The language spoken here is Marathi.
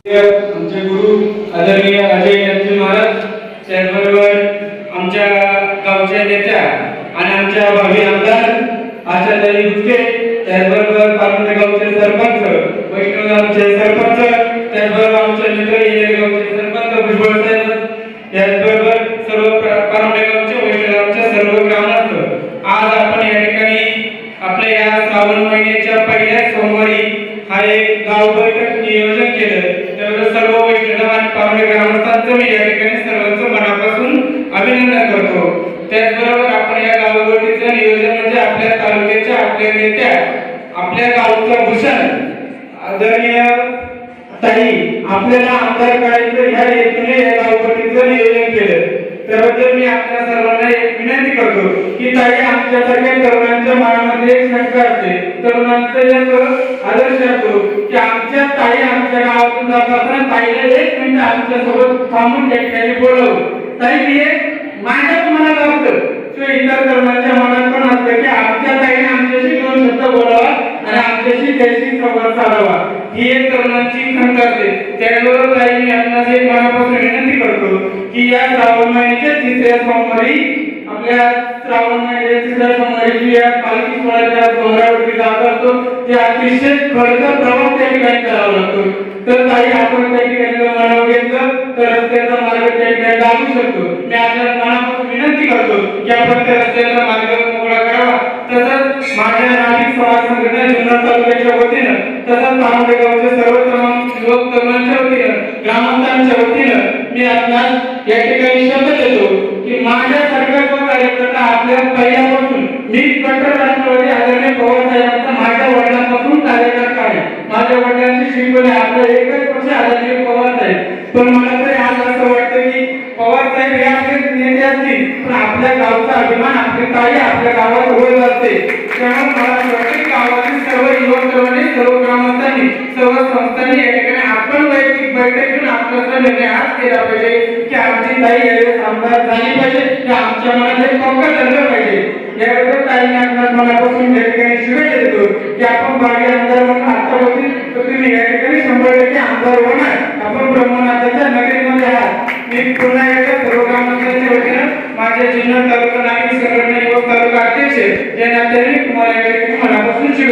आमचे गुरु आदरणीय अजय यांचे महाराज त्याचबरोबर आमच्या गावच्या नेत्या आणि आमच्या भावी आमदार आशाताई गुप्ते त्याचबरोबर पारंडे गावचे सरपंच वैष्णव गावचे सरपंच त्याचबरोबर आमचे मित्र येणे गावचे सरपंच भुजबळ साहेब त्याचबरोबर सर्व पारंडे गावचे वैष्णव गावचे सर्व ग्रामस्थ. आज आपण या ठिकाणी आपल्या या श्रावण महिन्याच्या पहिल्या सोमवारी हा एक गाव बैठक नियोजन केलं. त्यावेळेस सर्व वैष्णव आणि पारंडे ग्रामस्थांचं मी या ठिकाणी सर्वांचं मनापासून अभिनंदन करतो. त्याचबरोबर आपण या गावगोटीचं नियोजन म्हणजे आपल्या तालुक्याच्या आपल्या नेत्या आपल्या गावचं भूषण आदरणीय ताई आपल्याला आमदार करायचं ह्या हेतूने या गावगोटीचं नियोजन केलं. त्याबद्दल मी आपल्या सर्वांना करतो. की ताई आमच्यासारख्या तरुणांच्या मनामध्ये एक शंका असते. तरुणांचा एक आदर्श असतो की आमच्या ताई आमच्या गावातून जात असताना ताईला एक मिनिट आमच्यासोबत थांबून त्या ठिकाणी बोलव. ताई ते माझ्याच मनात असतं किंवा इतर तरुणांच्या मनात पण असतं की आमच्या ताईने आमच्याशी दोन शब्द बोलावा आणि आमच्याशी त्याशी संवाद साधावा. ही एक तरुणांची खंत असते. त्याबरोबर ताई मी आपणास एक मनापासून विनंती करतो की या श्रावण महिन्याच्या तिसऱ्या सोमवारी आपल्या श्रावण महिन्याची जर सोमवारी या पालखी सोहळ्याच्या डोंगरावरती जात असतो. ते अतिशय खडतर प्रवास त्या ठिकाणी करावा लागतो. तर काही आपण त्या ठिकाणी मनावर घेतलं तर रस्त्याचा मार्ग त्या ठिकाणी लागू शकतो. मी आपल्या मनापासून विनंती करतो की आपण त्या रस्त्याचा मार्ग मोकळा करावा. तसंच माझ्या नागरिक समाज संघटना जुन्नर तालुक्याच्या वतीनं तसंच तांबडे सर्व तरुण युवक तरुणांच्या वतीनं ग्रामस्थांच्या वतीनं मी आपणास या ठिकाणी शब्द देतो की माझ्या कार्यकर्ता आपल्या पहिल्यापासून मी कट्टर राष्ट्रवादी आदरणीय पवार साहेबांचा माझ्या वडिलांपासून कार्यकर्ता आहे. माझ्या वडिलांची शिकवले आपलं एकच पक्ष आदरणीय पवार साहेब. पण मला तरी आज असं वाटतं की पवार साहेब हे आपले नेते असतील पण आपल्या गावचा अभिमान आपली ताई आपल्या गावात ओळख असते. त्यामुळे मला असं वाटतं की गावातील सर्व युवक सर्व ग्रामस्थांनी सर्व संस्थांनी या ठिकाणी आपण वैयक्तिक बैठक घेऊन आपला निर्णय आज केला पाहिजे की आमची ताई यावेळेस आमदार की आमच्या मनात एक पक्का धरलं पाहिजे. याबद्दल काही आपल्या मनापासून या ठिकाणी शुभेच्छा देतो की आपण बागे आमदार म्हणून आता होतील तर तुम्ही या ठिकाणी शंभर टक्के आमदार होणार. आपण ब्रह्मनाथाच्या नगरीमध्ये आहात. मी पुन्हा एकदा सर्व ग्रामस्थांच्या वतीनं माझ्या जिल्हा तालुका नागरिक संघटना युवक तालुका अध्यक्ष या नात्याने तुम्हाला या ठिकाणी मनापासून शुभेच्छा